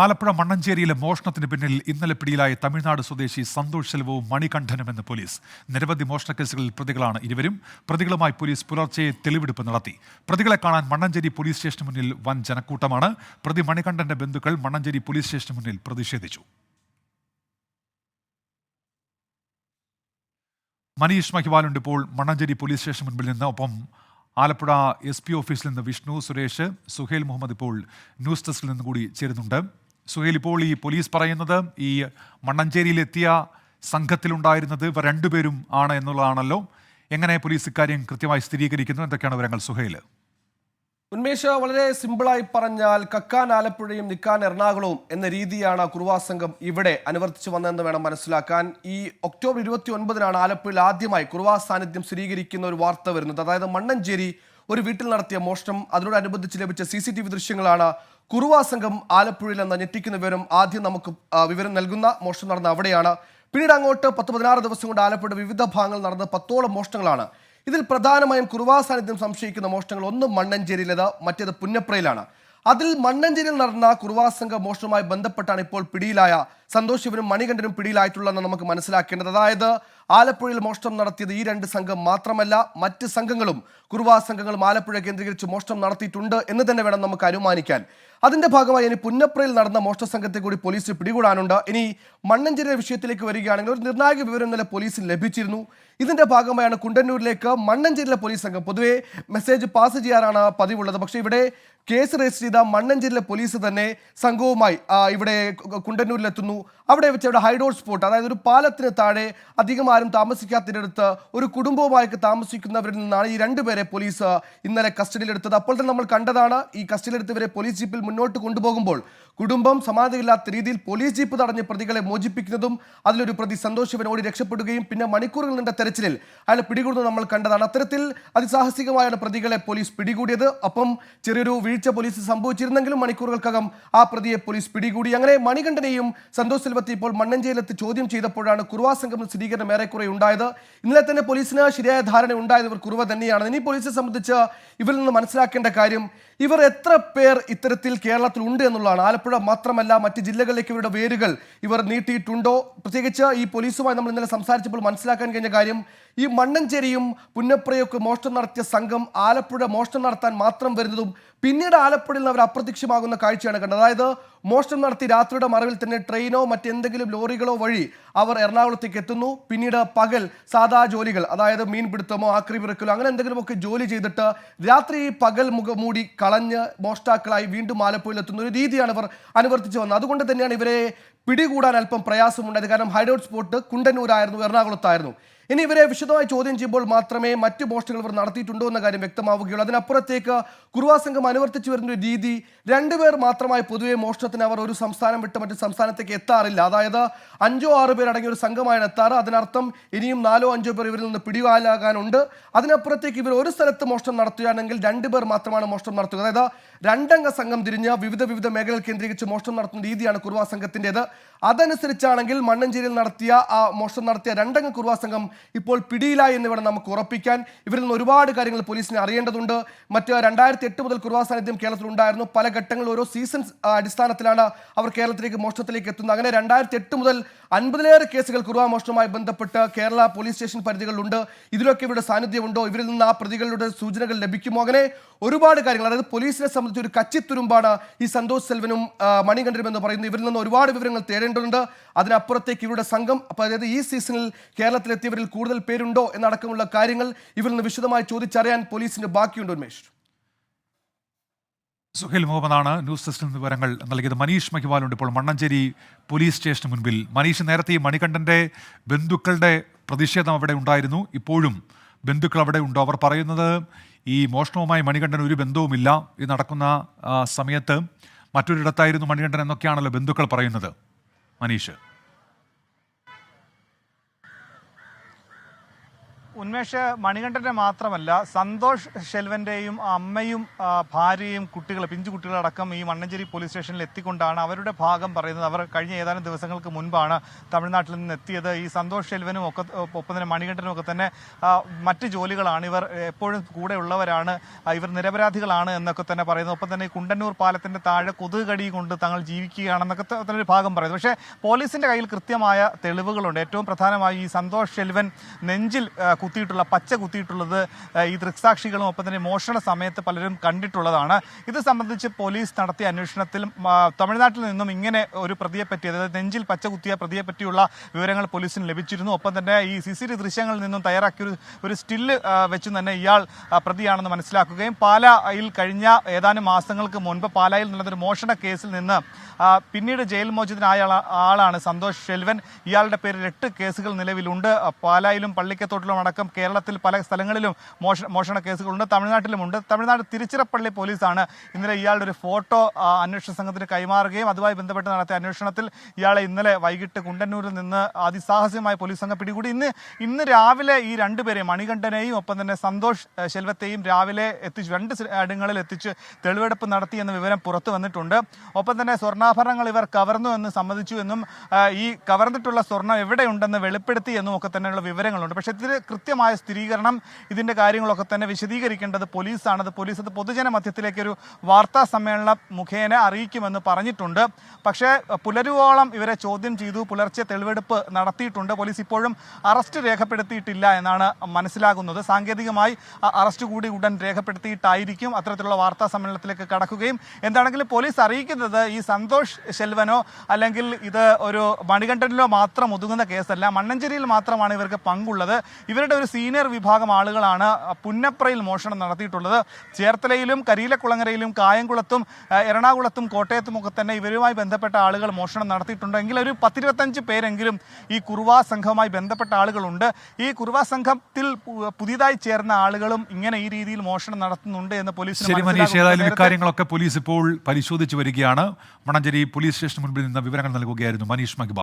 ആലപ്പുഴ മണ്ണഞ്ചേരിയിലെ മോഷണത്തിന് പിന്നിൽ ഇന്നലെ പിടിയിലായ തമിഴ്നാട് സ്വദേശി സന്തോഷ് സെൽവവും മണികണ്ഠനും എന്ന പോലീസ്. നിരവധി മോഷണക്കേസുകളിൽ പ്രതികളാണ് ഇരുവരും. പ്രതികളുമായി പോലീസ് പുലർച്ചെ തെളിവെടുപ്പ് നടത്തി. പ്രതികളെ കാണാൻ മണ്ണഞ്ചേരി പോലീസ് സ്റ്റേഷന് മുന്നിൽ വൻ ജനക്കൂട്ടമാണ്. പ്രതി മണികണ്ഠന്റെ ബന്ധുക്കൾ മണ്ണഞ്ചേരി പോലീസ് സ്റ്റേഷന് മുന്നിൽ പ്രതിഷേധിച്ചു. മനീഷ് മഹിവാലുണ്ട് ഇപ്പോൾ മണ്ണഞ്ചേരി പോലീസ് സ്റ്റേഷൻ മുൻപിൽ നിന്ന്. ഒപ്പം ആലപ്പുഴ എസ് പി ഓഫീസിൽ നിന്ന് വിഷ്ണു സുരേഷ് സുഹേൽ മുഹമ്മദ് ഇപ്പോൾ ന്യൂസ് ഡെസ്കിൽ നിന്ന് കൂടി ചേരുന്നുണ്ട്. സുഹേൽ ഇപ്പോൾ ഈ പോലീസ് പറയുന്നത് ഈ മണ്ണഞ്ചേരിയിലെത്തിയ സംഘത്തിലുണ്ടായിരുന്നത് ഇവർ രണ്ടുപേരും ആണ് എന്നുള്ളതാണല്ലോ. എങ്ങനെ പോലീസ് ഇക്കാര്യം കൃത്യമായി സ്ഥിരീകരിക്കുന്നു? എന്തൊക്കെയാണ് വിവരങ്ങൾ സുഹേൽ? ഉന്മേഷ വളരെ സിമ്പിളായി പറഞ്ഞാൽ കക്കാൻ ആലപ്പുഴയും നിക്കാൻ എറണാകുളവും എന്ന രീതിയാണ് കുറുവാ സംഘം ഇവിടെ അനുവർത്തിച്ചു വന്നതെന്ന് വേണം മനസ്സിലാക്കാൻ. ഈ ഒക്ടോബർ ഇരുപത്തി ഒൻപതിനാണ് ആലപ്പുഴയിൽ ആദ്യമായി കുറുവാ സാന്നിധ്യം സ്ഥിരീകരിക്കുന്ന ഒരു വാർത്ത വരുന്നത്. അതായത് മണ്ണഞ്ചേരി ഒരു വീട്ടിൽ നടത്തിയ മോഷണം അതിനോടനുബന്ധിച്ച് ലഭിച്ച സി സി ടി വി ദൃശ്യങ്ങളാണ്. കുറുവാ സംഘം ആലപ്പുഴയിൽ എന്ന ഞെട്ടിക്കുന്ന വിവരം ആദ്യം നമുക്ക് വിവരം നൽകുന്ന മോഷണം നടന്ന അവിടെയാണ്. പിന്നീട് അങ്ങോട്ട് പത്ത് പതിനാറ് ദിവസം കൊണ്ട് ആലപ്പുഴ വിവിധ ഭാഗങ്ങളിൽ നടന്ന പത്തോളം മോഷണങ്ങളാണ്. ഇതിൽ പ്രധാനമായും കുറുവാ സാന്നിധ്യം സംശയിക്കുന്ന മോഷണങ്ങൾ ഒന്ന് മണ്ണഞ്ചേരിയിലേത് മറ്റേത് പുന്നപ്രയിലാണ്. അതിൽ മണ്ണഞ്ചേരിയിൽ നടന്ന കുറുവാ സംഘ മോഷണവുമായി ബന്ധപ്പെട്ടാണ് ഇപ്പോൾ പിടിയിലായ സന്തോഷ് ശിവനും മണികണ്ഠനും പിടിയിലായിട്ടുള്ളതെന്ന് നമുക്ക് മനസ്സിലാക്കേണ്ടത്. അതായത് ആലപ്പുഴയിൽ മോഷണം നടത്തിയത് ഈ രണ്ട് സംഘം മാത്രമല്ല മറ്റ് സംഘങ്ങളും കുറുവാ സംഘങ്ങളും ആലപ്പുഴ കേന്ദ്രീകരിച്ച് മോഷണം നടത്തിയിട്ടുണ്ട് എന്ന് തന്നെ വേണം നമുക്ക് അനുമാനിക്കാൻ. അതിന്റെ ഭാഗമായി ഇനി പുന്നപ്രയിൽ നടന്ന മോഷണ സംഘത്തെ കൂടി പോലീസ് പിടികൂടാനുണ്ട്. ഇനി മണ്ണഞ്ചേരിയുടെ വിഷയത്തിലേക്ക് വരികയാണെങ്കിൽ ഒരു നിർണായക വിവരം ഇന്നലെ പോലീസിന് ലഭിച്ചിരുന്നു. ഇതിന്റെ ഭാഗമായാണ് കുണ്ടന്നൂരിലേക്ക് മണ്ണഞ്ചേരിയിലെ പോലീസ് സംഘം. പൊതുവെ മെസ്സേജ് പാസ് ചെയ്യാനാണ് പതിവുള്ളത്. പക്ഷേ ഇവിടെ കേസ് രജിസ്റ്റർ ചെയ്ത മണ്ണഞ്ചേരിയിലെ പോലീസ് തന്നെ സംഘവുമായി ഇവിടെ കു- കുണ്ടന്നൂരിലെത്തുന്നു അവിടെ വെച്ച് അവിടെ ഹൈഡോൾ സ്പോട്ട് അതായത് ഒരു പാലത്തിന് താഴെ അധികം ആരും താമസിക്കാത്തിനടുത്ത് ഒരു കുടുംബവുമായി താമസിക്കുന്നവരിൽ നിന്നാണ് ഈ രണ്ടുപേരെ പോലീസ് ഇന്നലെ കസ്റ്റഡിയിലെടുത്തത് അപ്പോൾ തന്നെ നമ്മൾ കണ്ടതാണ് ഈ കസ്റ്റഡിയിലെടുത്തവരെ പോലീസ് ജീപ്പിൽ മുന്നോട്ട് കൊണ്ടുപോകുമ്പോൾ കുടുംബം സമാധിയില്ലാത്ത രീതിയിൽ പോലീസ് ജീപ്പ് തടഞ്ഞ് പ്രതികളെ മോചിപ്പിക്കുന്നതും അതിലൊരു പ്രതി സന്തോഷ് ശിവൻ ഓടി രക്ഷപ്പെടുകയും പിന്നെ മണിക്കൂറുകൾ നീണ്ട തെരച്ചിലിൽ അയാൾ പിടികൂടുന്നത് നമ്മൾ കണ്ടതാണ്. അത്തരത്തിൽ അതിസാഹസികമായാണ് പ്രതികളെ പോലീസ് പിടികൂടിയത്. അപ്പം ചെറിയൊരു വീഴ്ച പോലീസ് സംഭവിച്ചിരുന്നെങ്കിലും മണിക്കൂറുകൾക്കകം ആ പ്രതിയെ പോലീസ് പിടികൂടി. അങ്ങനെ മണികണ്ഠനെയും സന്തോഷ് സെൽവത്തെ ഇപ്പോൾ മണ്ണഞ്ചേരിലെത്തി ചോദ്യം ചെയ്തപ്പോഴാണ് കുറുവാ സംഘം സ്ഥിരീകരണം ഏറെക്കുറെ ഉണ്ടായത്. ഇന്നലെ തന്നെ പോലീസിന് ശരിയായ ധാരണ ഉണ്ടായത് ഇവർ കുറുവ തന്നെയാണ്. ഇനി പോലീസിനെ സംബന്ധിച്ച് ഇവരിൽ നിന്ന് മനസ്സിലാക്കേണ്ട കാര്യം ഇവർ എത്ര പേർ ഇത്തരത്തിൽ കേരളത്തിൽ ഉണ്ട് എന്നുള്ളതാണ്. ആലപ്പുഴ മാത്രമല്ല മറ്റ് ജില്ലകളിലേക്ക് ഇവരുടെ വേരുകൾ ഇവർ നീട്ടിയിട്ടുണ്ടോ? പ്രത്യേകിച്ച് ഈ പോലീസുമായി നമ്മൾ ഇന്നലെ സംസാരിച്ചപ്പോൾ മനസ്സിലാക്കാൻ കഴിഞ്ഞ കാര്യം ഈ മണ്ണഞ്ചേരിയും പുന്നപ്രയൊക്കെ മോഷണം നടത്തിയ സംഘം ആലപ്പുഴ മോഷണം നടത്താൻ മാത്രം വരുന്നതും പിന്നീട് ആലപ്പുഴയിൽ നിന്ന് അവർ അപ്രത്യക്ഷമാകുന്ന കാഴ്ചയാണ് കണ്ടത്. അതായത് മോഷണം നടത്തി രാത്രിയുടെ മറവിൽ തന്നെ ട്രെയിനോ മറ്റെന്തെങ്കിലും ലോറികളോ വഴി അവർ എറണാകുളത്തേക്ക് എത്തുന്നു. പിന്നീട് പകൽ സാധാ ജോലികൾ അതായത് മീൻപിടുത്തമോ ആക്രി വിറക്കലോ അങ്ങനെ എന്തെങ്കിലുമൊക്കെ ജോലി ചെയ്തിട്ട് രാത്രി പകൽ മുഖമൂടി കളഞ്ഞ് മോഷ്ടാക്കളായി വീണ്ടും ആലപ്പുഴയിൽ എത്തുന്ന ഒരു രീതിയാണ് ഇവർ അനുവർത്തിച്ചു വന്നത്. അതുകൊണ്ട് തന്നെയാണ് ഇവരെ പിടികൂടാൻ അല്പം പ്രയാസമുണ്ടായത്. കാരണം ഹൈഡൌട്ട് സ്പോട്ട് കുണ്ടന്നൂരായിരുന്നു എറണാകുളത്തായിരുന്നു. ഇനി ഇവരെ വിശദമായി ചോദ്യം ചെയ്യുമ്പോൾ മാത്രമേ മറ്റു പോസ്റ്റുകൾ ഇവർ നടത്തിയിട്ടുണ്ടോ എന്ന കാര്യം വ്യക്തമാവുകയുള്ളൂ. അതിനപ്പുറത്തേക്ക് കുറുവാ സംഘം അനുവർത്തിച്ചു വരുന്ന ഒരു രീതി രണ്ടുപേർ മാത്രമായി പൊതുവെ മോഷണത്തിന് അവർ ഒരു സംസ്ഥാനം വിട്ട് മറ്റു സംസ്ഥാനത്തേക്ക് എത്താറില്ല. അതായത് അഞ്ചോ ആറോ പേർ അടങ്ങിയ ഒരു സംഘമായാണ് എത്താറ്. അതിനർത്ഥം ഇനിയും നാലോ അഞ്ചോ പേർ ഇവരിൽ നിന്ന് പിടിവാലാകാനുണ്ട്. അതിനപ്പുറത്തേക്ക് ഇവർ ഒരു സ്ഥലത്ത് മോഷണം നടത്തുകയാണെങ്കിൽ രണ്ടുപേർ മാത്രമാണ് മോഷണം നടത്തുക. അതായത് രണ്ടംഗ സംഘം തിരിഞ്ഞ് വിവിധ വിവിധ മേഖലകൾ കേന്ദ്രീകരിച്ച് മോഷണം നടത്തുന്ന രീതിയാണ് കുറുവാ സംഘത്തിന്റെത്. അതനുസരിച്ചാണെങ്കിൽ മണ്ണഞ്ചേരിയിൽ നടത്തിയ ആ മോഷണം നടത്തിയ രണ്ടംഗ കുറുവാ സംഘം ഇപ്പോൾ പിടിയിലായി എന്ന് വേണം നമുക്ക് ഉറപ്പിക്കാൻ. ഇവരിൽ നിന്ന് ഒരുപാട് കാര്യങ്ങൾ പോലീസിനെ അറിയേണ്ടതുണ്ട്. മറ്റ് രണ്ടായിരത്തി എട്ട് മുതൽ കുർവാ സാന്നിധ്യം കേരളത്തിൽ ഉണ്ടായിരുന്നു. പല ഘട്ടങ്ങളിൽ ഓരോ സീസൺ അടിസ്ഥാനത്തിലാണ് അവർ കേരളത്തിലേക്ക് മോഷണത്തിലേക്ക് എത്തുന്നത്. അങ്ങനെ രണ്ടായിരത്തി എട്ട് മുതൽ അൻപതിലേറെ കേസുകൾ കുർവാ മോഷണവുമായി ബന്ധപ്പെട്ട് കേരള പോലീസ് സ്റ്റേഷൻ പരിധികളിലുണ്ട് ഇതിലൊക്കെ ഇവരുടെ സാന്നിധ്യമുണ്ടോ? ഇവരിൽ നിന്ന് ആ പ്രതികളുടെ സൂചനകൾ ലഭിക്കുമോ? അങ്ങനെ ഒരുപാട് കാര്യങ്ങൾ. അതായത് പോലീസിനെ സംബന്ധിച്ച് ഒരു കച്ചിത്തുരുമ്പാണ് ഈ സന്തോഷ് സെൽവനും മണികണ്ഠനും എന്ന് പറയുന്നത്. ഇവരിൽ നിന്ന് ഒരുപാട് വിവരങ്ങൾ തേടേണ്ടതുണ്ട്. അതിനപ്പുറത്തേക്ക് ഇവരുടെ സംഘം അതായത് ഈ സീസണിൽ കേരളത്തിലെത്തിയവരിൽ കൂടുതൽ പേരുണ്ടോ എന്നടക്കമുള്ള കാര്യങ്ങൾ ഇവരിൽ നിന്ന് വിശദമായി ചോദിച്ചറിയാൻ പോലീസിന് ബാക്കിയുണ്ട് ഉന്മേഷ്. സുഹേൽ മുഹമ്മദാണ് ന്യൂസ് നിന്ന് വിവരങ്ങൾ നൽകിയത്. മനീഷ് മഹിവാലുണ്ട് ഇപ്പോൾ മണ്ണഞ്ചേരി പോലീസ് സ്റ്റേഷന് മുൻപിൽ. മനീഷ് നേരത്തെ മണികണ്ഠന്റെ ബന്ധുക്കളുടെ പ്രതിഷേധം അവിടെ ഉണ്ടായിരുന്നു. ഇപ്പോഴും ബന്ധുക്കൾ അവിടെ ഉണ്ടോ? അവർ പറയുന്നത് ഈ മോഷണവുമായി മണികണ്ഠൻ ഒരു ബന്ധവുമില്ല ഇത് നടക്കുന്ന സമയത്ത് മറ്റൊരിടത്തായിരുന്നു മണികണ്ഠൻ എന്നൊക്കെയാണല്ലോ ബന്ധുക്കൾ പറയുന്നത്. മനീഷ്. ഉന്മേഷ് മണികണ്ഠന്റെ മാത്രമല്ല സന്തോഷ് ഷെൽവന്റെയും അമ്മയും ഭാര്യയും കുട്ടികൾ പിഞ്ചു കുട്ടികളടക്കം ഈ മണ്ണഞ്ചേരി പോലീസ് സ്റ്റേഷനിൽ എത്തിക്കൊണ്ടാണ് അവരുടെ ഭാഗം പറയുന്നത്. അവർ കഴിഞ്ഞ ഏതാനും ദിവസങ്ങൾക്ക് മുൻപാണ് തമിഴ്നാട്ടിൽ നിന്ന് എത്തിയത്. ഈ സന്തോഷ് ഷെൽവനും ഒക്കെ ഒപ്പം തന്നെ മണികണ്ഠനും ഒക്കെ തന്നെ മറ്റ് ജോലികളാണ്. ഇവർ എപ്പോഴും കൂടെ ഉള്ളവരാണ് ഇവർ നിരപരാധികളാണ് എന്നൊക്കെ തന്നെ പറയുന്നത് ഒപ്പം തന്നെ കുണ്ടന്നൂർ പാലത്തിന്റെ താഴെ കൊതുക് കടി കൊണ്ട് തങ്ങൾ ജീവിക്കുകയാണെന്നൊക്കെ തന്നെ ഒരു ഭാഗം പറയുന്നത് പക്ഷേ പോലീസിന്റെ കയ്യിൽ കൃത്യമായ തെളിവുകളുണ്ട്. ഏറ്റവും പ്രധാനമായി ഈ സന്തോഷ് ഷെൽവൻ നെഞ്ചിൽ കുത്തിയിട്ടുള്ള പച്ച കുത്തിയിട്ടുള്ളത് ഈ ദൃക്സാക്ഷികളും ഒപ്പം തന്നെ മോഷണ സമയത്ത് പലരും കണ്ടിട്ടുള്ളതാണ്. ഇത് സംബന്ധിച്ച് പോലീസ് നടത്തിയ അന്വേഷണത്തിൽ തമിഴ്നാട്ടിൽ നിന്നും ഇങ്ങനെ ഒരു പ്രതിയെ പറ്റി അതായത് നെഞ്ചിൽ പച്ച കുത്തിയ പ്രതിയെ പറ്റിയുള്ള വിവരങ്ങൾ പോലീസിന് ലഭിച്ചിരുന്നു. ഒപ്പം തന്നെ ഈ സി സി ടി ദൃശ്യങ്ങളിൽ നിന്നും തയ്യാറാക്കിയ ഒരു ഒരു സ്റ്റില്ല് വെച്ച് തന്നെ ഇയാൾ പ്രതിയാണെന്ന് മനസ്സിലാക്കുകയും പാലയിൽ കഴിഞ്ഞ ഏതാനും മാസങ്ങൾക്ക് മുൻപ് പാലായിൽ നടന്നൊരു മോഷണ കേസിൽ നിന്ന് പിന്നീട് ജയിൽ മോചിതനായ ആളാ- ആളാണ് സന്തോഷ് ഷെൽവൻ. ഇയാളുടെ പേരിൽ എട്ട് കേസുകൾ നിലവിലുണ്ട്. പാലായിലും പള്ളിക്കത്തോട്ടിലും കേരളത്തിൽ പല സ്ഥലങ്ങളിലും മോഷ മോഷണ കേസുകളുണ്ട് തമിഴ്നാട്ടിലുമുണ്ട്. തമിഴ്നാട് തിരുച്ചിറപ്പള്ളി പോലീസാണ് ഇന്നലെ ഇയാളുടെ ഒരു ഫോട്ടോ അന്വേഷണ സംഘത്തിന് കൈമാറുകയും അതുമായി ബന്ധപ്പെട്ട് നടത്തിയ അന്വേഷണത്തിൽ ഇയാളെ ഇന്നലെ വൈകിട്ട് കുണ്ടന്നൂരിൽ നിന്ന് അതിസാഹസ്യമായ പോലീസ് സംഘം പിടികൂടി. ഇന്ന് ഇന്ന് രാവിലെ ഈ രണ്ടുപേരെയും മണികണ്ഠനെയും ഒപ്പം തന്നെ സന്തോഷ് ശെൽവത്തെയും രാവിലെ എത്തിച്ചു രണ്ട് ഇടങ്ങളിൽ എത്തിച്ച് തെളിവെടുപ്പ് നടത്തി എന്ന വിവരം പുറത്തു വന്നിട്ടുണ്ട്. ഒപ്പം തന്നെ സ്വർണാഭരണങ്ങൾ ഇവർ കവർന്നു എന്ന് സമ്മതിച്ചു എന്നും ഈ കവർന്നിട്ടുള്ള സ്വർണം എവിടെയുണ്ടെന്ന് വെളിപ്പെടുത്തി എന്നും ഒക്കെ തന്നെയുള്ള വിവരങ്ങളുണ്ട്. പക്ഷേ ഇതിന് കൃത്യമായ സ്ഥിരീകരണം ഇതിന്റെ കാര്യങ്ങളൊക്കെ തന്നെ വിശദീകരിക്കേണ്ടത് പോലീസാണ്. അത് പോലീസ് അത് പൊതുജന മധ്യത്തിലേക്ക് ഒരു വാർത്താ സമ്മേളനം മുഖേന അറിയിക്കുമെന്ന് പറഞ്ഞിട്ടുണ്ട്. പക്ഷേ പുലരുവോളം ഇവരെ ചോദ്യം ചെയ്തു പുലർച്ചെ തെളിവെടുപ്പ് നടത്തിയിട്ടുണ്ട്. പോലീസ് ഇപ്പോഴും അറസ്റ്റ് രേഖപ്പെടുത്തിയിട്ടില്ല എന്നാണ് മനസ്സിലാകുന്നത്. സാങ്കേതികമായി അറസ്റ്റ് കൂടി ഉടൻ രേഖപ്പെടുത്തിയിട്ടായിരിക്കും അത്തരത്തിലുള്ള വാർത്താ സമ്മേളനത്തിലേക്ക് കടക്കുകയും. എന്താണെങ്കിലും പോലീസ് അറിയിക്കുന്നത് ഈ സന്തോഷ് ശെൽവനോ അല്ലെങ്കിൽ ഇത് ഒരു മണികണ്ഠനിലോ മാത്രം ഒതുങ്ങുന്ന കേസല്ല. മണ്ണഞ്ചേരിയിൽ മാത്രമാണ് ഇവർക്ക് പങ്കുള്ളത്. ഇവരുടെ ഒരു സീനിയർ വിഭാഗം ആളുകളാണ് പുന്നപ്രയിൽ മോഷണം നടത്തിയിട്ടുള്ളത്. ചേർത്തലയിലും കരിയിലക്കുളങ്ങരയിലും കായംകുളത്തും എറണാകുളത്തും കോട്ടയത്തും ഒക്കെ തന്നെ ഇവരുമായി ബന്ധപ്പെട്ട ആളുകൾ മോഷണം നടത്തിയിട്ടുണ്ടെങ്കിൽ ഒരു പത്തിരുപത്തഞ്ച് പേരെങ്കിലും ഈ കുറുവാ സംഘവുമായി ബന്ധപ്പെട്ട ആളുകളുണ്ട്. ഈ കുറുവാ സംഘത്തിൽ പുതിയതായി ചേർന്ന ആളുകളും ഇങ്ങനെ ഈ രീതിയിൽ മോഷണം നടത്തുന്നുണ്ട് എന്ന് പോലീസ് ശരി മനീഷ് മനസ്സിലാകുന്നു. ഏതായാലും ഇക്കാര്യങ്ങളൊക്കെ പോലീസ് ഇപ്പോൾ പരിശോധിച്ചു വരികയാണ്. മണഞ്ചേരി പോലീസ് സ്റ്റേഷന് മുൻപിൽ നിന്ന് വിവരങ്ങൾ നൽകുകയായിരുന്നു മനീഷ് മകിബ